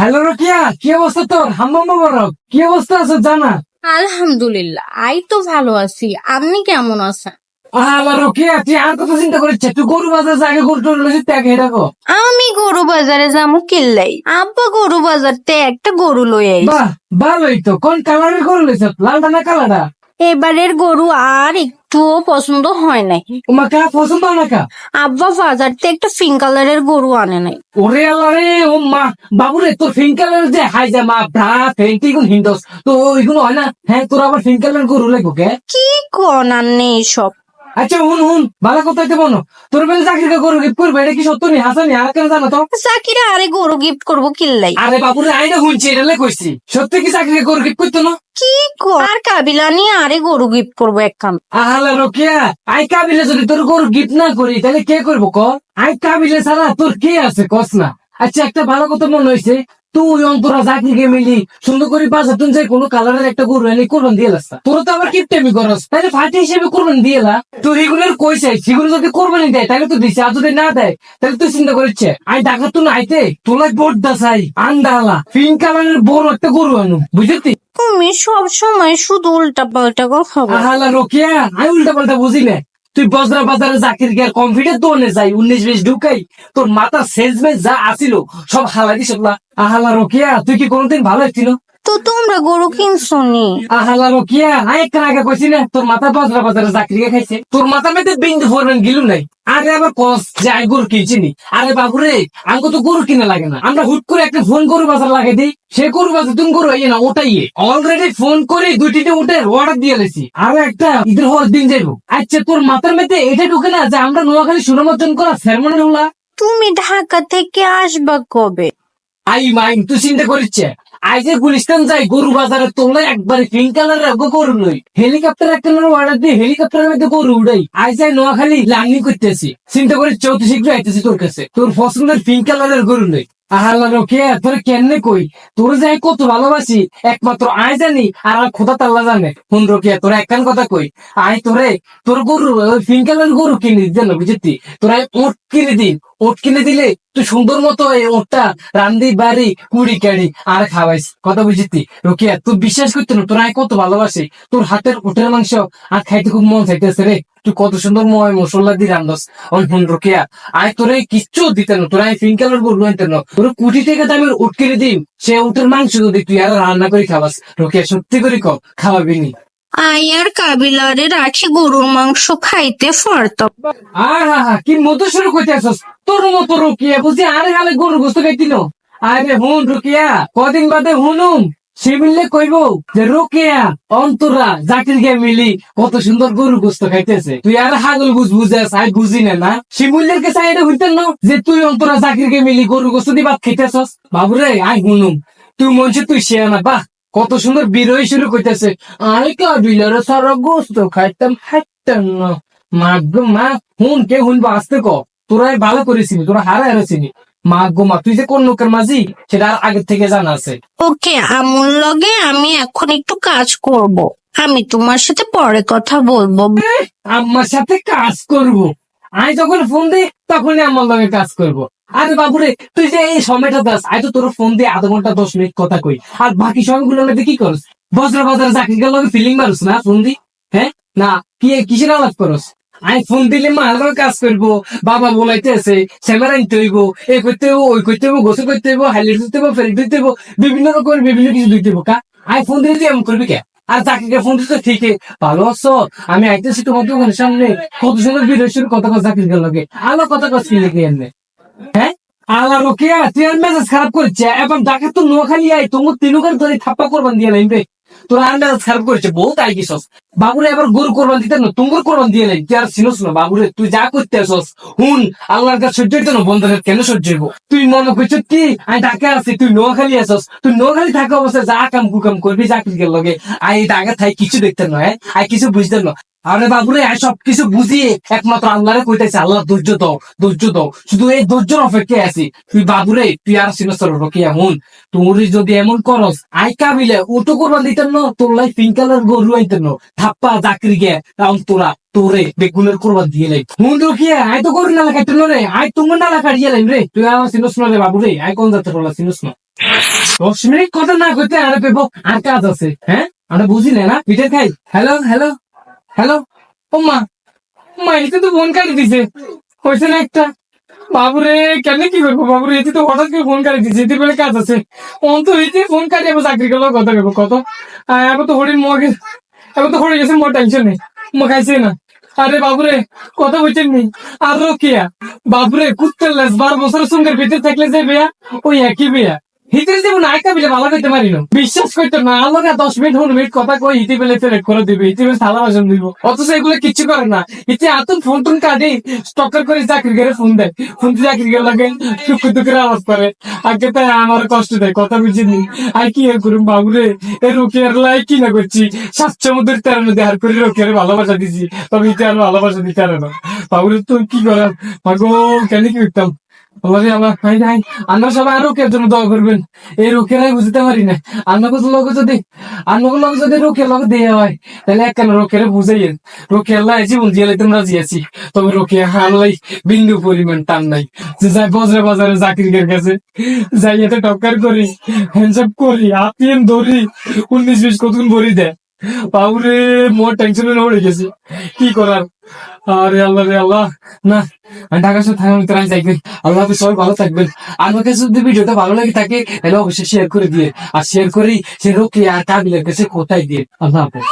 Hello রকিয়া কি অবস্থা তোর? হাম্মা মোবারক কি অবস্থা আছে জানা? আলহামদুলিল্লাহ আই তো ভালো আছি। আপনি কেমন আছেন? হ্যালো রকিয়া তুই আর কথা চিন্তা করিস? তুই গরু বাজার আগে গরু টরু লইছিস ত্যাগ এটা কো। আমি গরু বাজারে যাব কিল্লাই। আব্বা গরু বাজারতে একটা গরু লই আই বাহ ভালোই তো। কোন কালারের গরু লইছ? লালটা না কালারটা? এবারের গরু আর একটুও পছন্দ হয় নাই। পছন্দ না কা? আব্বা বাজারতে একটা পিঙ্ক কালারের গরু আনে নাই। ওরে আলারে রে ও মা বাবুরে তোর পিঙ্ক কালার যে হাই যা মা ভ্রা ফেন্টি গুন হিন্দস তো ওইগুলো হয় না? হ্যাঁ তোর আবার পিঙ্ক কালার গরু লাগবো কে? কি কন আনে নেই সব আচ্ছা হুন হুন ভালো কথা হইতে বলো। তোর বেলে চাকরিটা গরু গিফট করবে? এটা কি সত্য নি? হাসানি আর কেন জানো তো? সাকিরা আরে গরু গিফট করব কিল্লাই। আরে বাবুরে আইনা শুনছি এটা লে কইছি। সত্যি কি চাকরি গরু গিফট করতো না? কি আর কাবিলা নিয়ে আরে গরু গিফট করব এক কাম। আহালা রকিয়া আই কাবিলে যদি তোর গরু গিফট না করি তাহলে কে করব ক? আই কাবিলে ছাড়া তোর কে আছে? কস না। আচ্ছা একটা ভালো কথা মনে হয়েছে তুই অন্তরা চাকরিকে মিলি সুন্দর করে তুই যে কোনো কালারের একটা গরু এনে কোরবান দিয়ে লাস্তা তোর তো আবার কিপটেমি করস। তাহলে ফাটি হিসেবে কোরবান দিয়ে লা। তুই এগুলোর কইছে সেগুলো যদি কোরবানি দেয় তাহলে তো দিছে। আর যদি না দেয় তাহলে তুই চিন্তা করছে আই ডাকা তো না আইতে। তোলাই বোট দাসাই আন্ডালা পিঙ্ক কালারের বড় একটা গরু আনু। বুঝলি তুমি সব সময় শুধু উল্টা পাল্টা কথা বলো। আহালা রকিয়া আমি উল্টা পাল্টা বুঝি না তুই বজরা বাজারে জাকির গিয়ে কম্পিউটার দোনে যাই, উনিশ বিশ ঢুকাই, তোর মাথা সেলসম্যান যা আসিল সব হালা দিস আহালা রকিয়া, তুই কি কোনোদিন ভালো ছিল তো তোমরা গরু কিনছো নি? আহালা রকিয়া আই একটা আগে কইছি না তোর মাথা বজরা বাজারে জাকির খাইছে? তোর মাথা মেতে বিন্দু ফোরবেন গিলু নাই। আরে আবার কস যে আই গরু কিনছি নি আরে বাবুরে আমাকে তো গরু কিনা লাগে না। আমরা হুট করে একটা ফোন গরু বাজার লাগে দিই। সে গরু বাজার তুমি গরু না ওটাই অলরেডি ফোন করে দুই তিনটে উঠে অর্ডার দিয়ে লেছি। আরও একটা ঈদের হওয়ার দিন যাইবো। আচ্ছা তোর মাথার মেতে এটা ঢুকে না যে আমরা নোয়াখালী করা সেরমনি হলা তুমি ঢাকা থেকে আসবা কবে? আই মাইন তুই চিন্তা করিচ্ছে। আই যে গুলিস্তান যাই, গরু বাজারে তোলে একবারে কালার গরু লই। হেলিকপ্টার একটা অর্ডার দিয়ে হেলিকপ্টারের মধ্যে গরু উড়াই। আই যাই নোয়াখালী লার্নিং করতেছি। চিন্তা করি শীঘ্র আইতেছি তোর কাছে। তোর পছন্দের কালারের গরু আহাল্লা রকে তোর কই? তোর যাই কত ভালোবাসি। একমাত্র আয় জানি, আর খোদা তাল্লা জানে। ফোন রকিয়া তোর একখান কথা কই। আয় তোরে, তোর গরু পিঙ্ক কালার গরু কিনে দিতে না বুঝতি তোরা ওট কিনে দিন ওট কিনে দিলে তুই সুন্দর মতো এই ওটটা রান্দি বাড়ি, কুড়ি কাড়ি, আর খাওয়াইস। কথা বুঝতি রকিয়া তুই বিশ্বাস করতে না, তোরা কত ভালোবাসি? তোর হাতের উটের মাংস আর খাইতে খুব মন চাইতেছে রে। তুই কত সুন্দর ময় মশলা দিয়ে রান্ধস। অন ফোন রকিয়া, আয় তোরে কিচ্ছু দিতে না, তোরা পিঙ্ক কালার গরু আনতে না। তোর কুটি থেকে দামের উট কিনে দিন সে উটের মাংস যদি তুই আর রান্না করে খাওয়াস। রকিয়া, সত্যি করে খাওয়াবি নি। আই আর কাবিলারে রাখি গরুর মাংস খাইতে পারতাম। আহা হা কি মতো শুরু করতে আসস? তোর মতো রকিয়া বুঝি আরে হালে গরু গোস্ত খাইতিল? আরে হুন রকিয়া কদিন বাদে হুনুম। সে মিললে কইব যে রকিয়া অন্তরা জাকির গে মিলি কত সুন্দর গরু গোস্ত খাইতেছে। তুই আর হাগল বুঝ বুঝাস, আই বুঝি না না? শিমুল্যের কাছে এটা হইতেন না যে তুই অন্তরা জাকির গে মিলি গরু গোস্ত দি ভাত খাইতেছস? বাবুরে, আই হুনুম। তুই মনছে তুই শিয়া না, বাহ। কত সুন্দর বিরোহী শুরু করতেছে। আই কাবিলার সারা গোস্ত খাইতাম না। মা গো মা হুন কে হুন আসতে ক? তোরা ভালো করেছিনি তোরা হারা হারাছিনি মা গো মা তুই যে কোন লোকের মাঝি সেটা আর আগের থেকে জানা আছে। ওকে আমুল লগে আমি এখন একটু কাজ করব। আমি তোমার সাথে পরে কথা বলব। আমার সাথে কাজ করব। আই যখন ফোন দিই, তখনই আমার লগে কাজ করব। আরে বাবুরে, তুই যে এই সময়টা দাস আই তো তোর ফোন দিয়ে আধা ঘণ্টা দশ মিনিট কথা কই। আর বাকি সময়গুলোর মধ্যে কি করস? বজ্র বাজার চাকরি গেল ফিলিং মারুস না ফোন দি হ্যাঁ? না, কি, কিসের আলাপ করস? আই ফোন দিলে মা আলাদা কাজ করব, বাবা বলাইতে আছে স্যামেরা আনতে হইব, এ করতে হইব, ওই করতে হইব, গোসল করতে হইব হাইলাইট দিতে হইব ফেরি দিতে হইব, বিভিন্ন রকমের বিভিন্ন কিছু দিতে হইব, কা? আই ফোন দিলে তুই এমন করবি কে? আর চাকরিকে ফোন দিতে ঠিকই, ভালো আছো? আমি আইতেছি তোমার দোকানের সামনে। কত সুন্দর বিদেশের কথা কথা চাকরি লগে আলো কথা কথা কি লেগে এনে হ্যাঁ? আলা রকিয়া, তুই আর মেজাজ খারাপ করছে এবং ডাকে তো নোয়াখালী আই তোমার তিনুকার ধরে থাপ্পা করবান দিয়ে লাইন তোর করেছে, বহুত আই গেছস বাবুরে এবার গরু কোরবান দিতে না কোরবান দিয়ে নাই, তুই আর না, বাবুরে, তুই যা করতে আসস, হুন, আল্লাহর কাছে সহ্য হইতো না কেন সহ্য হইব? তুই মনে করছ কি, আমি ঢাকা আছি, তুই নোয়াখালী আসস, তুই নোয়াখালী থাকা অবস্থায় যা কাম কুকাম করবি চাকরিকে লগে। আই ঢাকা থাই, কিছু দেখতে নয় আই, কিছু বুঝতে না। আরে বাবুরে সবকিছু বুঝিয়ে একমাত্র আল্লাহরে কইতেছে আল্লাহ ধৈর্য দাও ধৈর্য দাও শুধু এই ধৈর্যের অপেক্ষায় আছি। তুই বাবুরে, তুই আর সিনস্তর রকি এমন? তুমি যদি এমন করস আই কাবিলে উটো করবার দিতেন না, তোর লাই পিঙ্ক কালার গরু আইতেন না। থাপ্পা চাকরি গে তাও তোরা, তোরে বেগুনের করবার দিয়ে লাই। হুন রকিয়া আই তো গরু নালা কাটতে রে আই তোমার নালা কাটিয়ে লাইম রে। তুই আমার সিনস রে বাবুরে আই কোন যাত্রা বলা সিনস দশ মিনিট কথা না কইতে আরে পেবো, আর কাজ আছে হ্যাঁ? আমরা বুঝি না না? পিঠে খাই। Hello hello. হ্যালো? ও মা মা এতে তো ফোন কাটি দিছে। হয়েছে না একটা? বাবুরে কেন কি করব বাবুরে? এতে তো হঠাৎ করে ফোন কাটি দিছে, এতে বলে কাজ আছে। অন্ত হইতে ফোন কাটি আবার চাকরি করল, কত নেব কত? আর এখন তো হরিণ মগে এখন তো হরে গেছে, মোর টেনশন নেই। মো খাইছে না। আরে বাবুরে, কথা বলছেন নি? আর রোকিয়া, বাবুরে, কুত্তের লেস বারো বছরের সঙ্গে ভিতরে থাকলে যে বিয়া, ওই একই বিয়া। ভালো পারি না। বিশ্বাস না দশ মিনিট মিনিট কথা কই বেলে দিবে বেলে দিব। অথচ এগুলো না। ফোন কাটে করে চাকরি করে ফোন দেয়। চাকরি আওয়াজ করে। আগে তাই আমার কষ্ট দেয়, কথা বুঝিনি আর কি আর করুম বাবুরে? এ কি না করছি? সাতশো মধ্যে তেরো করে ভালোবাসা দিছি। তবে আর ভালোবাসা দিতে না। বাবুরে তো কি করার? মাগো, কেন কি করতাম? আমরা সবাই রোকের জন্য দোয়া করবেন। এই রোকেরাই বুঝতে পারি না। আন্নাকে লোক যদি আন্নাকে লোক যদি রোকের লোক দেওয়া হয়, তাহলে এক কেন রোকের বুঝাইয়েন। রোকে আল্লাহ জীবন দিয়ে তোমরা রাজি তবে রোকে আল্লাহ বিন্দু পরিমাণ টান নাই। যাই বজরে বাজারে চাকরির কাছে, যাই এতে টক্কর করি হ্যান্ডসাপ করি হাতিয়েন ধরি উনিশ বিশ কতক্ষণ ভরি দেয়। বাবুরে, মোর টেনশনে পড়ে গেছে। কি করার? আরে আল্লাহ রে আল্লাহ। না ঢাকার সাথে থাকার ভিতরে আমি থাকবেন আল্লাহ আপনি সবাই ভালো থাকবেন। কাছে যদি ভিডিওটা ভালো লাগে থাকে, তাহলে অবশ্যই শেয়ার করে দিয়ে। আর শেয়ার করেই সে রোকে আর কাবিলের কাছে কোথায় দিয়ে? আল্লাহ হাফেজ।